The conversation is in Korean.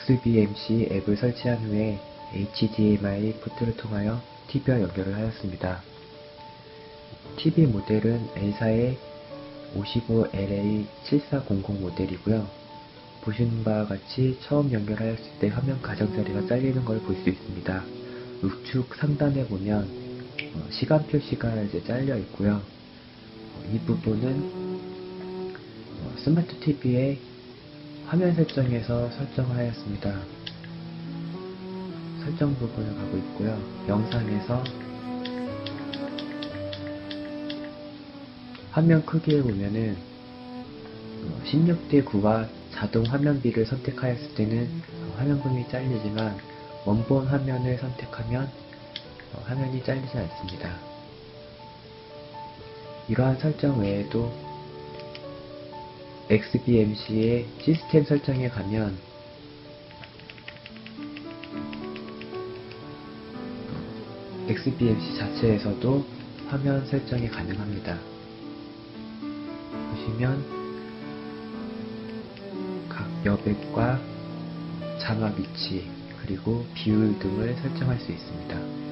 XBMC 앱을 설치한 후에 HDMI 포트를 통하여 TV와 연결을 하였습니다. TV 모델은 A사의 55LA7400 모델이고요. 보시는 바와 같이 처음 연결하였을 때 화면 가장자리가 잘리는 걸 볼 수 있습니다. 우측 상단에 보면 어, 시간 표시가 이제 잘려 있고요. 어, 이 부분은 어, 스마트 TV의 화면 설정에서 설정하였습니다. 설정 부분을 가고 있고요. 영상에서 화면 크기에 보면은 16대 9와 자동 화면비를 선택하였을 때는 어, 화면금이 잘리지만 원본 화면을 선택하면 어, 화면이 잘리지 않습니다. 이러한 설정 외에도 XBMC의 시스템 설정에 가면 XBMC 자체에서도 화면 설정이 가능합니다. 보시면 각 여백과 장화 위치 그리고 비율 등을 설정할 수 있습니다.